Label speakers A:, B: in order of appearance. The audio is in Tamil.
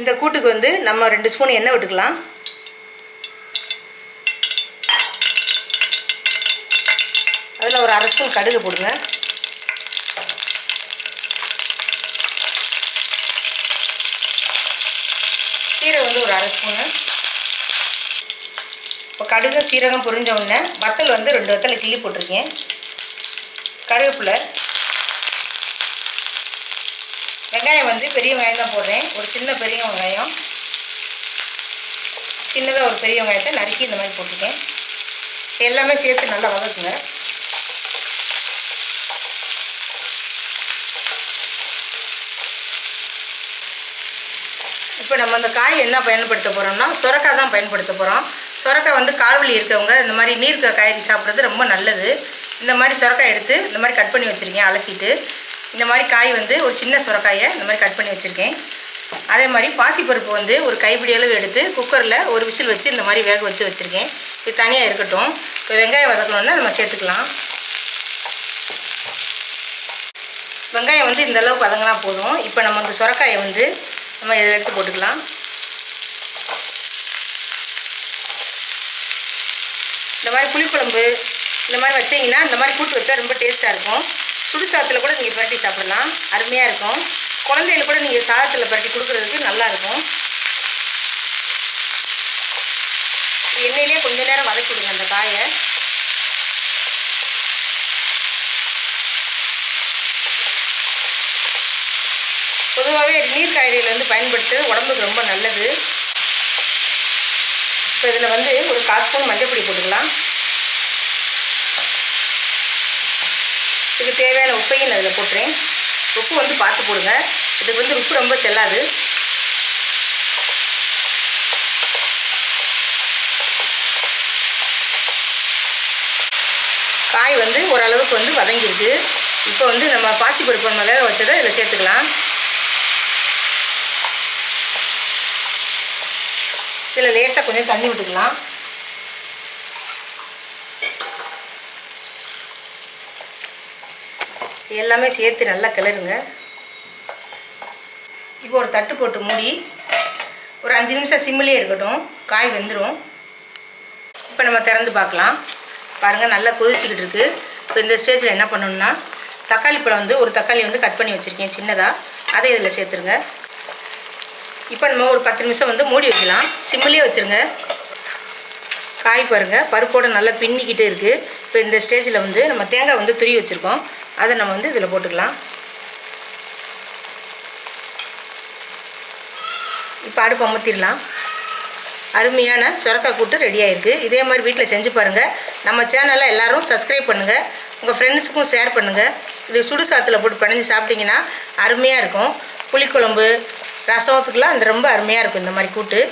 A: இந்த கூட்டுக்கு வந்து நம்ம ரெண்டு ஸ்பூன் எண்ணெய் விட்டுக்கலாம். அதில் ஒரு அரை ஸ்பூன் கடுகு போடுங்க. சீரகம் வந்து ஒரு அரை ஸ்பூனு. இப்போ கடுகு சீரகம் பொரிஞ்ச உடனே வத்தல் வந்து ரெண்டு வத்தலை கிள்ளி போட்டிருக்கேன். கருவேப்பிலை வெங்காயம் வந்து பெரிய வெங்காயம் தான் போடுறேன். ஒரு சின்ன பெரிய வெங்காயம். சின்னதாக ஒரு பெரிய வெங்காயத்தை நறுக்கி இந்த மாதிரி போட்டுருக்கேன் எல்லாமே சேர்த்து நல்லா வதக்குங்க. இப்போ நம்ம அந்த காய் என்ன பயன்படுத்த போகிறோம்னா சுரக்காய் தான் பயன்படுத்த போகிறோம் சுரக்காய் வந்து கால்வலி இருக்கவங்க இந்த மாதிரி நீர்க்க காய்கறி சாப்பிட்றது ரொம்ப நல்லது. இந்த மாதிரி சுரக்காய் எடுத்து இந்த மாதிரி கட் பண்ணி வச்சுருக்கேன் அலசிட்டு. இந்த மாதிரி காய் வந்து ஒரு சின்ன சுரக்காயை இந்த மாதிரி கட் பண்ணி வச்சுருக்கேன். அதே மாதிரி பாசிப்பருப்பு வந்து ஒரு கைப்பிடி அளவு எடுத்து குக்கரில் ஒரு விசில் வச்சு இந்த மாதிரி வேக வச்சு வச்சுருக்கேன். இது தனியாக இருக்கட்டும். இப்போ வெங்காயம் வதக்கணுன்னா நம்ம சேர்த்துக்கலாம். வெங்காயம் வந்து இந்த அளவுக்கு வதங்கினா போதும். இப்போ நம்ம இந்த சுரக்காயை வந்து நம்ம இதில் எடுத்து போட்டுக்கலாம். இந்த மாதிரி புளிக்குழம்பு இந்த மாதிரி வச்சிங்கன்னா இந்த மாதிரி கூட்டு வச்சா ரொம்ப டேஸ்ட்டாக இருக்கும். சுடு சாதத்தில் கூட நீங்கள் பரட்டி சாப்பிடலாம். அருமையாக இருக்கும். குழந்தைகளுக்கு கூட நீங்கள் சாதத்தில் பரட்டி கொடுக்குறதுக்கு நல்லா இருக்கும். எண்ணெயிலே கொஞ்ச நேரம் வதக்கி விடுங்க அந்த காயை. பொதுவாகவே நீர் காய்கறிகள் வந்து பயன்படுத்துறது உடம்புக்கு ரொம்ப நல்லது. இப்போ இதில் வந்து ஒரு கால் ஸ்பூன் மஞ்சப்பொடி போட்டுக்கலாம் இதுக்கு தேவையான உப்பையும் நான் இதில் போட்டுறேன். உப்பு வந்து பார்த்து போடுங்க. இதுக்கு வந்து உப்பு ரொம்ப செல்லாது. காய் வந்து ஓரளவுக்கு வந்து வதங்கிருக்கு இப்போ வந்து நம்ம பாசிப்பருப்பு நம்ம வேக வச்சதை இதில் சேர்த்துக்கலாம். இதில் லேசாக கொஞ்சம் தண்ணி விட்டுக்கலாம். எல்லாமே சேர்த்து நல்லா கிளறுங்க. இப்போ ஒரு தட்டு போட்டு மூடி ஒரு அஞ்சு நிமிஷம் சிம்மிலே இருக்கட்டும் காய் வெந்துடும் இப்போ நம்ம திறந்து பார்க்கலாம். பாருங்கள் நல்லா கொதிச்சுக்கிட்டு இருக்குது இப்போ இந்த ஸ்டேஜில் என்ன பண்ணணும்னா தக்காளி பழம் வந்து ஒரு தக்காளி வந்து கட் பண்ணி வச்சுருக்கேன் சின்னதாக அதை இதில் சேர்த்துருங்க. இப்போ நம்ம ஒரு பத்து நிமிஷம் வந்து மூடி வைக்கலாம். சிம்மிலே வச்சுருங்க. காய் பாருங்கள் பருப்போடு நல்லா பின்னிக்கிட்டு இருக்குது இப்போ இந்த ஸ்டேஜில் வந்து நம்ம தேங்காய் வந்து துருவி வச்சுருக்கோம். அதை நம்ம வந்து இதில் போட்டுக்கலாம். இப்போ அடுப்பு அமர்த்திடலாம் அருமையான சுரக்காய் கூட்டு ரெடி ஆயிருக்கு. இதே மாதிரி வீட்டில் செஞ்சு பாருங்கள் நம்ம சேனலை எல்லோரும் சப்ஸ்கிரைப் பண்ணுங்கள் உங்கள் ஃப்ரெண்ட்ஸுக்கும் ஷேர் பண்ணுங்கள் இது சுடு சாத்தில் போட்டு பிணைஞ்சு சாப்பிட்டிங்கன்னா அருமையாக இருக்கும். புளிக்குழம்பு ரசத்துக்கெலாம் இந்த ரொம்ப அருமையாக இருக்கும் இந்த மாதிரி கூட்டு.